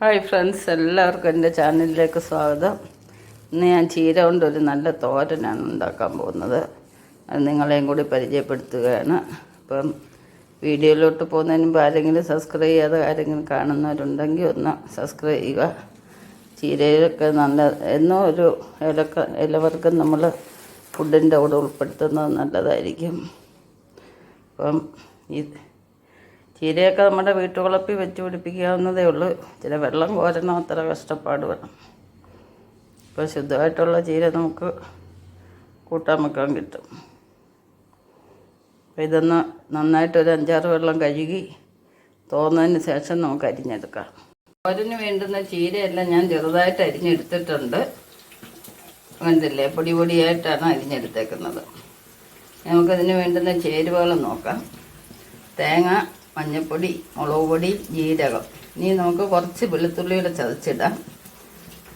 Hi friends എല്ലാവർക്കും എന്റെ ചാനലിലേക്ക് സ്വാഗതം. ഇന്ന് ഞാൻ ചീര കൊണ്ടൊരു നല്ല തോരനാണ് ഉണ്ടാക്കാൻ പോകുന്നത്. അത് നിങ്ങളെയും കൂടി പരിചയപ്പെടുത്തുകയാണ്. അപ്പം വീഡിയോയിലോട്ട് പോകുന്നതിന് മുമ്പ് ആരെങ്കിലും സബ്സ്ക്രൈബ് ചെയ്യാതെ ആരെങ്കിലും കാണുന്നവരുണ്ടെങ്കിൽ ഒന്ന് സബ്സ്ക്രൈബ് ചെയ്യുക. ചീരയിലൊക്കെ നല്ല എന്നോ ഒരു ഇലക്ക ഇലവർക്കും നമ്മൾ ഫുഡിന്റെ കൂടെ ഉൾപ്പെടുത്തുന്നത് നല്ലതായിരിക്കും. അപ്പം ഈ ചീരയൊക്കെ നമ്മുടെ വീട്ടുവളപ്പിൽ വെച്ച് പിടിപ്പിക്കാവുന്നതേ ഉള്ളൂ. ചില വെള്ളം കോരണം അത്ര കഷ്ടപ്പാട് വേണം. ഇപ്പോൾ ശുദ്ധമായിട്ടുള്ള ചീര നമുക്ക് കൂട്ടാൻ വെക്കാൻ കിട്ടും. അപ്പോൾ ഇതൊന്ന് നന്നായിട്ട് ഒരു അഞ്ചാറ് വെള്ളം കഴുകി തോന്നതിന് ശേഷം നമുക്ക് അരിഞ്ഞെടുക്കാം. തോരന് വേണ്ടുന്ന ചീരയെല്ലാം ഞാൻ ചെറുതായിട്ട് അരിഞ്ഞെടുത്തിട്ടുണ്ട്. കണ്ടില്ലേ? പൊടി പൊടിയായിട്ടാണ് അരിഞ്ഞെടുത്തേക്കുന്നത്. നമുക്കതിന് വേണ്ടുന്ന ചേരുവകൾ നോക്കാം. തേങ്ങ മഞ്ഞൾപ്പൊടി മുളക് പൊടി ജീരകം. ഇനി നമുക്ക് കുറച്ച് വെളുത്തുള്ളിയുടെ ചതച്ചിടാം.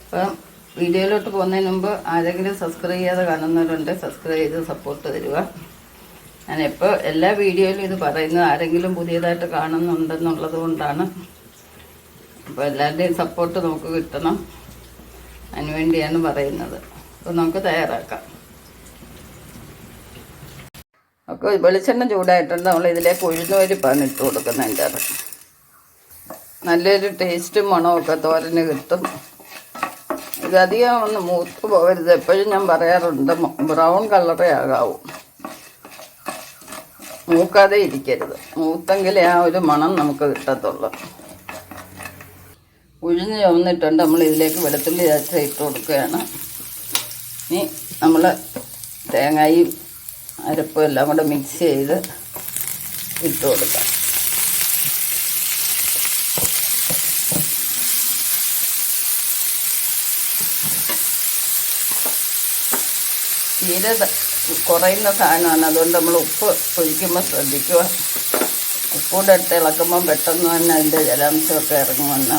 അപ്പം വീഡിയോയിലോട്ട് പോകുന്നതിന് മുമ്പ് ആരെങ്കിലും സബ്സ്ക്രൈബ് ചെയ്യാതെ കാണുന്നവരുണ്ട് സബ്സ്ക്രൈബ് ചെയ്ത് സപ്പോർട്ട് തരിക. ഞാനിപ്പോൾ എല്ലാ വീഡിയോയിലും ഇത് പറയുന്നത് ആരെങ്കിലും പുതിയതായിട്ട് കാണുന്നുണ്ടെന്നുള്ളത് കൊണ്ടാണ്. അപ്പോൾ എല്ലാവരുടെയും സപ്പോർട്ട് നമുക്ക് കിട്ടണം. അതിനുവേണ്ടിയാണ് പറയുന്നത്. അപ്പോൾ നമുക്ക് തയ്യാറാക്കാം. ഒക്കെ വെളിച്ചെണ്ണ ചൂടായിട്ടുണ്ട്. നമ്മൾ ഇതിലേക്ക് ഉഴുന്നുപരിപ്പാണ് ഇട്ട് കൊടുക്കുന്നതിന്റെ അത് നല്ലൊരു ടേസ്റ്റും മണമൊക്കെ തോരന് കിട്ടും. ഇതധികം ഒന്ന് മൂത്ത് പോകരുത്. എപ്പോഴും ഞാൻ പറയാറുണ്ട് ബ്രൗൺ കളറേ ആകാവൂ. മൂക്കാതെ ഇരിക്കരുത്. മൂത്തെങ്കിലേ ആ ഒരു മണം നമുക്ക് കിട്ടത്തുള്ളൂ. ഉഴിഞ്ഞ് ചുവന്നിട്ടുണ്ട്. നമ്മൾ ഇതിലേക്ക് വെളുത്തുള്ളി ചേർത്ത് ഇട്ട് കൊടുക്കുകയാണ്. ഇനി നമ്മൾ തേങ്ങയും അരപ്പും എല്ലാം കൂടെ മിക്സ് ചെയ്ത് ഇട്ട് കൊടുക്കാം. തീരെ കുറയുന്ന സാധനമാണ്. അതുകൊണ്ട് നമ്മൾ ഉപ്പ് ഒഴിക്കുമ്പോൾ ശ്രദ്ധിക്കുക. ഉപ്പൂടെ എടുത്ത് ഇളക്കുമ്പം പെട്ടെന്ന് തന്നെ അതിന്റെ ജലാംശമൊക്കെ ഇറങ്ങുമെന്ന്.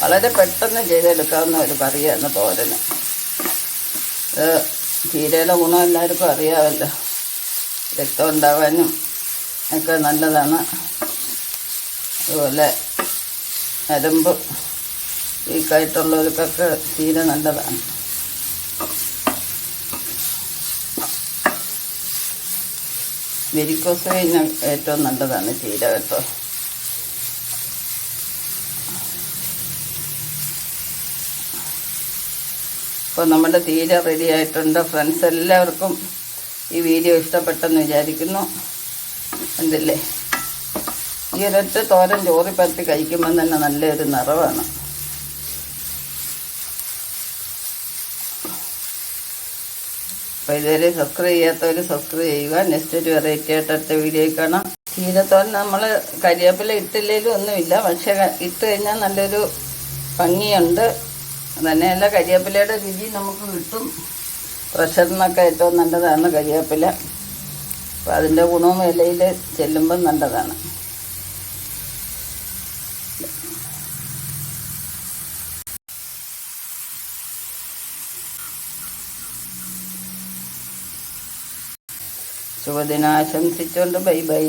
വളരെ പെട്ടെന്ന് ചെയ്തെടുക്കാവുന്ന ഒരു കറിയാണ് തോരന് ചീരയുടെ ഗുണം എല്ലാവർക്കും അറിയാമല്ലോ. രക്തം ഉണ്ടാവാനും ഒക്കെ നല്ലതാണ്. അതുപോലെ നരമ്പ് വീക്കായിട്ടുള്ളവർക്കൊക്കെ ചീര നല്ലതാണ്. വെരിക്കോസ് കഴിഞ്ഞാൽ ഏറ്റവും നല്ലതാണ് ചീര കേട്ടോ. അപ്പോൾ നമ്മുടെ തീരെ റെഡി ആയിട്ടുണ്ട്. ഫ്രണ്ട്സ് എല്ലാവർക്കും ഈ വീഡിയോ ഇഷ്ടപ്പെട്ടെന്ന് വിചാരിക്കുന്നു. എന്തില്ലേ ഈ ഒരൊറ്റ തോരൻ ചോറി പരത്തി കഴിക്കുമ്പോൾ തന്നെ നല്ലൊരു നിറവാണ്. അപ്പോൾ ഇതുവരെ സബ്സ്ക്രൈബ് ചെയ്യാത്തവർ സബ്സ്ക്രൈബ് ചെയ്യുക. നെക്സ്റ്റ് ഒരു വെറൈറ്റി ആയിട്ട് അടുത്ത വീഡിയോ കാണാം. ചീരത്തോരൻ നമ്മൾ കരിവേപ്പില ഇട്ടില്ലെങ്കിലും ഒന്നുമില്ല. പക്ഷേ ഇട്ട് കഴിഞ്ഞാൽ നല്ലൊരു ഭംഗിയുണ്ട്. തന്നെയല്ല കരിവേപ്പിലയുടെ രുചി നമുക്ക് കിട്ടും. പ്രഷറിനൊക്കെ ഏറ്റവും നല്ലതാണ് കരിവേപ്പില അപ്പോൾ അതിന്റെ ഗുണവും ഇലയിൽ ചെല്ലുമ്പം നല്ലതാണ്. ശുഭദിനാശംസിച്ചുകൊണ്ട് ബൈ ബൈ.